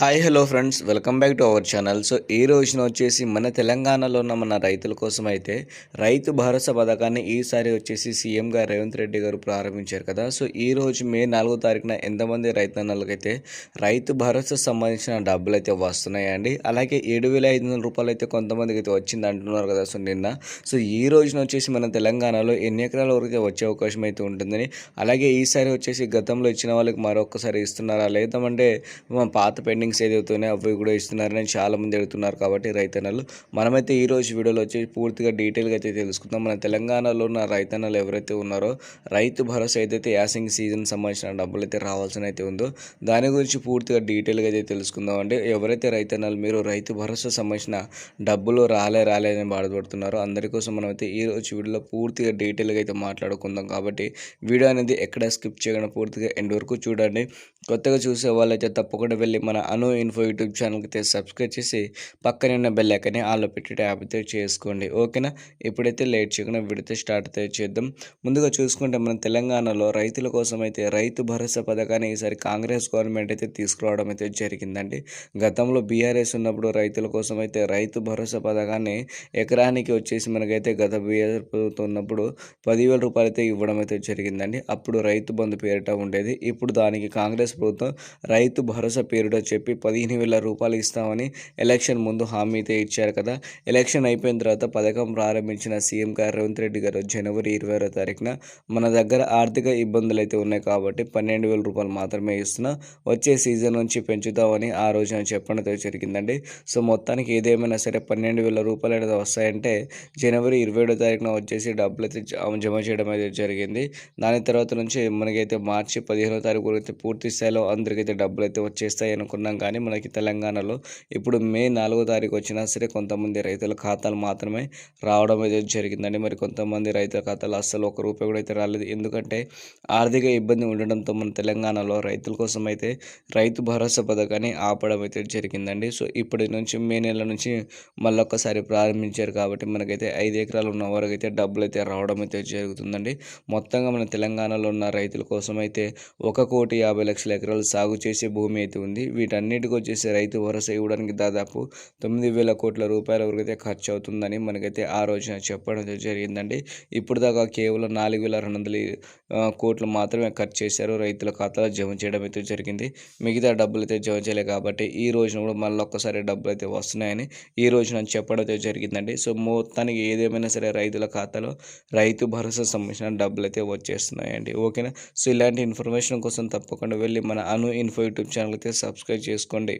Hi hello friends welcome back to our channel so ఈ రోజున వచ్చేసి మన తెలంగాణలో ఉన్న మన రైతుల కోసం అయితే రైతు భరోసా పథకాన్ని ఈసారి వచ్చేసి సీఎం గారు రేవంత్ రెడ్డి గారు ప్రారంభించారు కదా. సో ఈ రోజు మే నాలుగో తారీఖున ఎంతమంది రైతన్నలకైతే రైతు భరోసా సంబంధించిన డబ్బులు అయితే వస్తున్నాయండి. అలాగే ఏడు వేల ఐదు వందల రూపాయలు అయితే కొంతమందికి అయితే వచ్చింది అంటున్నారు కదా. సో నిన్న. సో ఈ రోజున వచ్చేసి మన తెలంగాణలో ఎన్ని ఎకరాల వరకు వచ్చే అవకాశం అయితే ఉంటుందని అలాగే ఈసారి వచ్చేసి గతంలో ఇచ్చిన వాళ్ళకి మరొకసారి ఇస్తున్నారా? లేదంటే పాత పాత పెండింగ్స్ ఏదైతే ఉన్నాయో అవి కూడా ఇస్తున్నారని చాలామంది అడుగుతున్నారు కాబట్టి రైతన్నలు. మనమైతే ఈ రోజు వీడియోలో వచ్చి పూర్తిగా డీటెయిల్గా అయితే తెలుసుకుందాం. మన తెలంగాణలో ఉన్న రైతన్నలు ఎవరైతే ఉన్నారో రైతు భరోసా ఏదైతే యాసింగ్ సీజన్ సంబంధించిన డబ్బులు అయితే రావాల్సిన అయితే ఉందో దాని గురించి పూర్తిగా డీటెయిల్గా అయితే తెలుసుకుందాం. అంటే ఎవరైతే రైతన్నలు మీరు రైతు భరోసా సంబంధించిన డబ్బులు రాలే రాలేదని బాధపడుతున్నారో అందరి కోసం మనమైతే ఈ రోజు వీడియోలో పూర్తిగా డీటెయిల్గా అయితే మాట్లాడుకుందాం కాబట్టి వీడియో అనేది ఎక్కడ స్కిప్ చేయకుండా పూర్తిగా ఎండ్ వరకు చూడండి. కొత్తగా చూసే వాళ్ళైతే తప్పకుండా వెళ్ళి మన అను ఇన్ఫో యూట్యూబ్ ఛానల్కి అయితే సబ్స్క్రైబ్ చేసి పక్కనే ఉన్న బెల్ ఐకాన్ని ఆలో పెట్టి ట్యాప్ అయితే చేసుకోండి. ఓకేనా? ఇప్పుడైతే లేట్ చేయకుండా విడితే స్టార్ట్ అయితే చేద్దాం. ముందుగా చూసుకుంటే మన తెలంగాణలో రైతుల కోసం అయితే రైతు భరోసా పథకాన్ని ఈసారి కాంగ్రెస్ గవర్నమెంట్ అయితే తీసుకురావడం అయితే జరిగిందండి. గతంలో బీఆర్ఎస్ ఉన్నప్పుడు రైతుల కోసం అయితే రైతు భరోసా పథకాన్ని ఎకరానికి వచ్చేసి మనకైతే గత బీఆర్ ప్రభుత్వం ఉన్నప్పుడు పదివేల రూపాయలు అయితే ఇవ్వడం అయితే జరిగిందండి. అప్పుడు రైతు బంధు పేరిట ఉండేది. ఇప్పుడు దానికి కాంగ్రెస్ ప్రభుత్వం రైతు భరోసా పేరిట చెప్పి పదిహేను వేల రూపాయలు ఇస్తామని ఎలక్షన్ ముందు హామీ అయితే ఇచ్చారు కదా. ఎలక్షన్ అయిపోయిన తర్వాత పథకం ప్రారంభించిన సీఎం గారు రేవంత్ రెడ్డి గారు జనవరి ఇరవై ఆరో తారీఖున మన దగ్గర ఆర్థిక ఇబ్బందులు అయితే ఉన్నాయి కాబట్టి పన్నెండు వేల రూపాయలు మాత్రమే ఇస్తున్నా. వచ్చే సీజన్ నుంచి పెంచుతామని ఆ రోజున చెప్పడం అయితే జరిగిందండి. సో మొత్తానికి ఏదేమైనా సరే పన్నెండు వేల రూపాయలు అనేది వస్తాయంటే జనవరి ఇరవై ఏడో తారీఖున వచ్చేసి డబ్బులు అయితే జమ చేయడం అయితే జరిగింది. దాని తర్వాత నుంచి మనకైతే మార్చి పదిహేనో తారీఖు అయితే పూర్తి స్థాయిలో అందరికైతే డబ్బులు అయితే వచ్చేస్తాయి అనుకున్నాం కానీ మనకి తెలంగాణలో ఇప్పుడు మే నాలుగో తారీఖు వచ్చినా సరే కొంతమంది రైతుల ఖాతాలు మాత్రమే రావడం అయితే జరిగిందండి. మరి కొంతమంది రైతుల ఖాతాలు అస్సలు ఒక రూపాయి కూడా అయితే రాలేదు. ఎందుకంటే ఆర్థిక ఇబ్బంది ఉండడంతో మన తెలంగాణలో రైతుల కోసం అయితే రైతు భరోసా పథకాన్ని ఆపడం అయితే జరిగిందండి. సో ఇప్పటి నుంచి మే నెల నుంచి మళ్ళొక్కసారి ప్రారంభించారు కాబట్టి మనకైతే ఐదు ఎకరాలు ఉన్న వరకు అయితే డబ్బులు అయితే రావడం అయితే జరుగుతుందండి. మొత్తంగా మన తెలంగాణలో ఉన్న రైతుల కోసం అయితే ఒక కోటి యాభై లక్షల ఎకరాలు సాగు చేసే భూమి అయితే ఉంది. వీటన్నిటికి వచ్చేసి రైతు భరోసా ఇవ్వడానికి దాదాపు తొమ్మిది వేల కోట్ల రూపాయల వరకు అయితే ఖర్చు అవుతుందని మనకైతే ఆ రోజున చెప్పడం అయితే జరిగిందండి. ఇప్పుడు దాకా కేవలం నాలుగు వేల రెండు వందల కోట్లు మాత్రమే ఖర్చు చేశారు. రైతుల ఖాతాలో జమ చేయడం అయితే జరిగింది. మిగతా డబ్బులు అయితే జమ చేయలేదు కాబట్టి ఈ రోజున కూడా మళ్ళీ ఒక్కసారి డబ్బులు అయితే వస్తున్నాయని ఈ రోజున చెప్పడం అయితే జరిగిందండి. సో మొత్తానికి ఏదేమైనా సరే రైతుల ఖాతాలో రైతు భరోసా సంబంధించిన డబ్బులు అయితే వచ్చేస్తున్నాయండి. ఓకేనా? సో ఇలాంటి ఇన్ఫర్మేషన్ కోసం తప్పకుండా వెళ్ళి మన అను ఇన్ఫో యూట్యూబ్ ఛానల్ అయితే సబ్స్క్రైబ్ చేసుకోండి.